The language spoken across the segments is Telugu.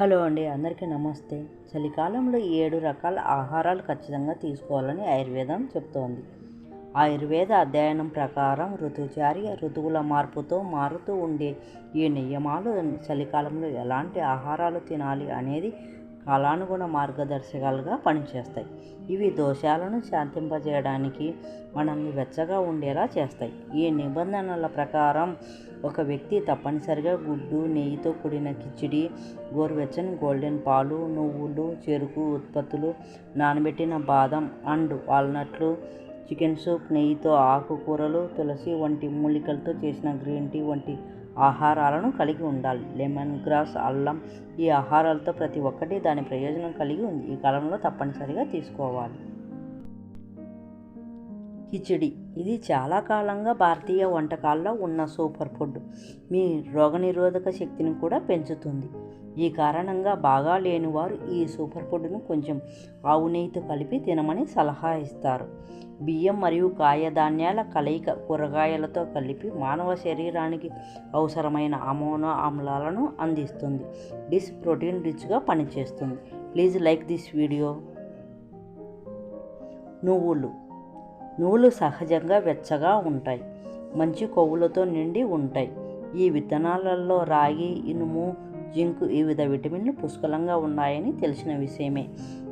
హలో అండి అందరికీ నమస్తే. చలికాలంలో ఏడు రకాల ఆహారాలు ఖచ్చితంగా తీసుకోవాలని ఆయుర్వేదం చెప్తోంది. ఆయుర్వేద అధ్యయనం ప్రకారం ఋతుచార్య ఋతువుల మార్పుతో మారుతూ ఉండే ఈ నియమాలు చలికాలంలో ఎలాంటి ఆహారాలు తినాలి అనేది కాలానుగుణ మార్గదర్శకాలుగా పనిచేస్తాయి. ఇవి దోషాలను శాంతింపజేయడానికి మనల్ని వెచ్చగా ఉండేలా చేస్తాయి. ఈ నిబంధనల ప్రకారం ఒక వ్యక్తి తప్పనిసరిగా గుడ్డు నెయ్యితో కూడిన కిచిడి గోరువెచ్చని గోల్డెన్ పాలు నువ్వులు చెరుకు ఉత్పత్తులు నానబెట్టిన బాదం అండ్ వాల్నట్లు చికెన్ సూప్ నెయ్యితో ఆకుకూరలు తులసి వంటి మూలికలతో చేసిన గ్రీన్ టీ వంటి ఆహారాలను కలిగి ఉండాలి. లెమన్ గ్రాస్ అల్లం ఈ ఆహారాలతో ప్రతి ఒక్కటి దాని ప్రయోజనం కలిగి ఉంది. ఈ కాలంలో తప్పనిసరిగా తీసుకోవాలి. కిచిడి. ఇది చాలా కాలంగా భారతీయ వంటకాల్లో ఉన్న సూపర్ ఫుడ్. మీ రోగనిరోధక శక్తిని కూడా పెంచుతుంది. ఈ కారణంగా బాగా లేని వారు ఈ సూపర్ ఫుడ్ను కొంచెం ఆవు నెయ్యితో కలిపి తినమని సలహా ఇస్తారు. బియ్యం మరియు కాయధాన్యాల కలయిక కూరగాయలతో కలిపి మానవ శరీరానికి అవసరమైన అమోనో ఆమ్లాలను అందిస్తుంది. డిస్ ప్రోటీన్ రిచ్గా పనిచేస్తుంది. Please like this video. నువ్వులు. నువ్వులు సహజంగా వెచ్చగా ఉంటాయి. మంచి కొవ్వులతో నిండి ఉంటాయి. ఈ విత్తనాలలో రాగి ఇనుము జింక్ వివిధ విటమిన్లు పుష్కలంగా ఉన్నాయని తెలిసిన విషయమే.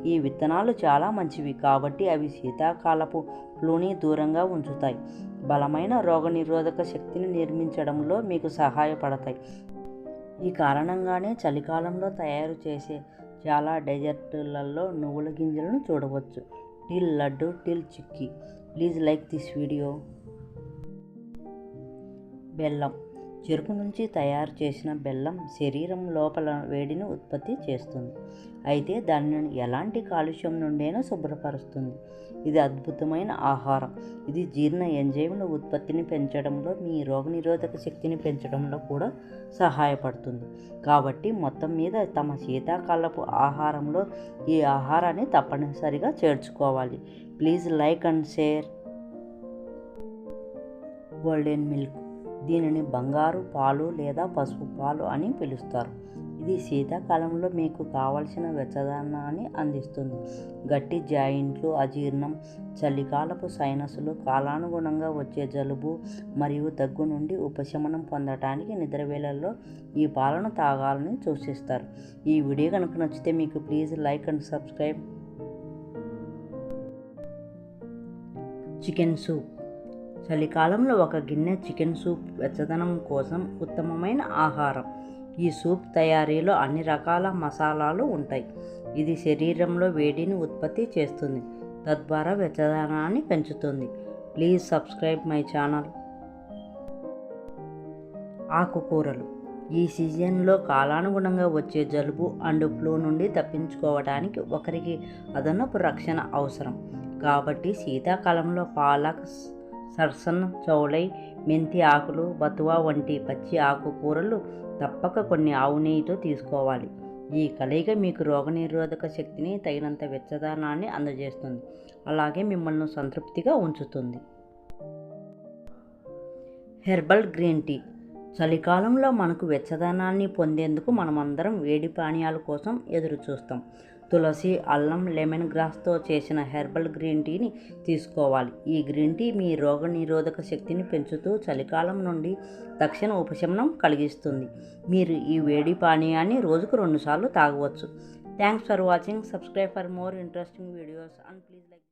ఈ విత్తనాలు చాలా మంచివి కాబట్టి అవి శీతాకాలపు లోని దూరంగా ఉంచుతాయి. బలమైన రోగనిరోధక శక్తిని నిర్మించడంలో మీకు సహాయపడతాయి. ఈ కారణంగానే చలికాలంలో తయారు చేసే చాలా డెజర్టులలో నువ్వుల గింజలను చూడవచ్చు. Til laddu til chikki. Please like this video. బెల్లం. చెరుకు నుంచి తయారు చేసిన బెల్లం శరీరం లోపల వేడిని ఉత్పత్తి చేస్తుంది. అయితే దానిని ఎలాంటి కాలుష్యం నుండైనా శుభ్రపరుస్తుంది. ఇది అద్భుతమైన ఆహారం. ఇది జీర్ణ ఎంజైముల ఉత్పత్తిని పెంచడంలో మీ రోగనిరోధక శక్తిని పెంచడంలో కూడా సహాయపడుతుంది. కాబట్టి మొత్తం మీద తమ శీతాకాలపు ఆహారంలో ఈ ఆహారాన్ని తప్పనిసరిగా చేర్చుకోవాలి. Please like and share. Golden milk. దీనిని బంగారు పాలు లేదా పసుపు పాలు అని పిలుస్తారు. ఇది శీతాకాలంలో మీకు కావలసిన వెచ్చదనాన్ని అందిస్తుంది. గట్టి జాయింట్లు అజీర్ణం చలికాలపు సైనస్లు కాలానుగుణంగా వచ్చే జలుబు మరియు దగ్గు నుండి ఉపశమనం పొందటానికి నిద్రవేళల్లో ఈ పాలను తాగాలని సూచిస్తారు. ఈ వీడియో కనుక నచ్చితే మీకు please like and subscribe. Chicken soup. చలికాలంలో ఒక గిన్నె చికెన్ సూప్ వెచ్చదనం కోసం ఉత్తమమైన ఆహారం. ఈ సూప్ తయారీలో అన్ని రకాల మసాలాలు ఉంటాయి. ఇది శరీరంలో వేడిని ఉత్పత్తి చేస్తుంది తద్వారా వెచ్చదనాన్ని పెంచుతుంది. Please subscribe my channel. ఆకుకూరలు. ఈ సీజన్లో కాలానుగుణంగా వచ్చే జలుబు అండ్ ఫ్లూ నుండి తప్పించుకోవడానికి ఒకరికి అదనపు రక్షణ అవసరం. కాబట్టి శీతాకాలంలో పాలక్ సర్సన్ చౌలై మెంతి ఆకులు బతువా వంటి పచ్చి ఆకుకూరలు తప్పక కొన్ని ఆవు నెయ్యితో తీసుకోవాలి. ఈ కలయిక మీకు రోగనిరోధక శక్తిని తగినంత వెచ్చదనాన్ని అందజేస్తుంది. అలాగే మిమ్మల్ని సంతృప్తిగా ఉంచుతుంది. Herbal green tea. చలికాలంలో మనకు వెచ్చదనాన్ని పొందేందుకు మనమందరం వేడి పానీయాల కోసం ఎదురు చూస్తాం తులసి అల్లం లెమన్ గ్రాస్తో చేసిన హెర్బల్ గ్రీన్ టీని తీసుకోవాలి. ఈ గ్రీన్ టీ మీ రోగ నిరోధక శక్తిని పెంచుతూ చలికాలం నుండి తక్షణ ఉపశమనం కలిగిస్తుంది. మీరు ఈ వేడి పానీయాన్ని రోజుకు రెండుసార్లు తాగవచ్చు. Thanks for watching subscribe for more interesting videos and please like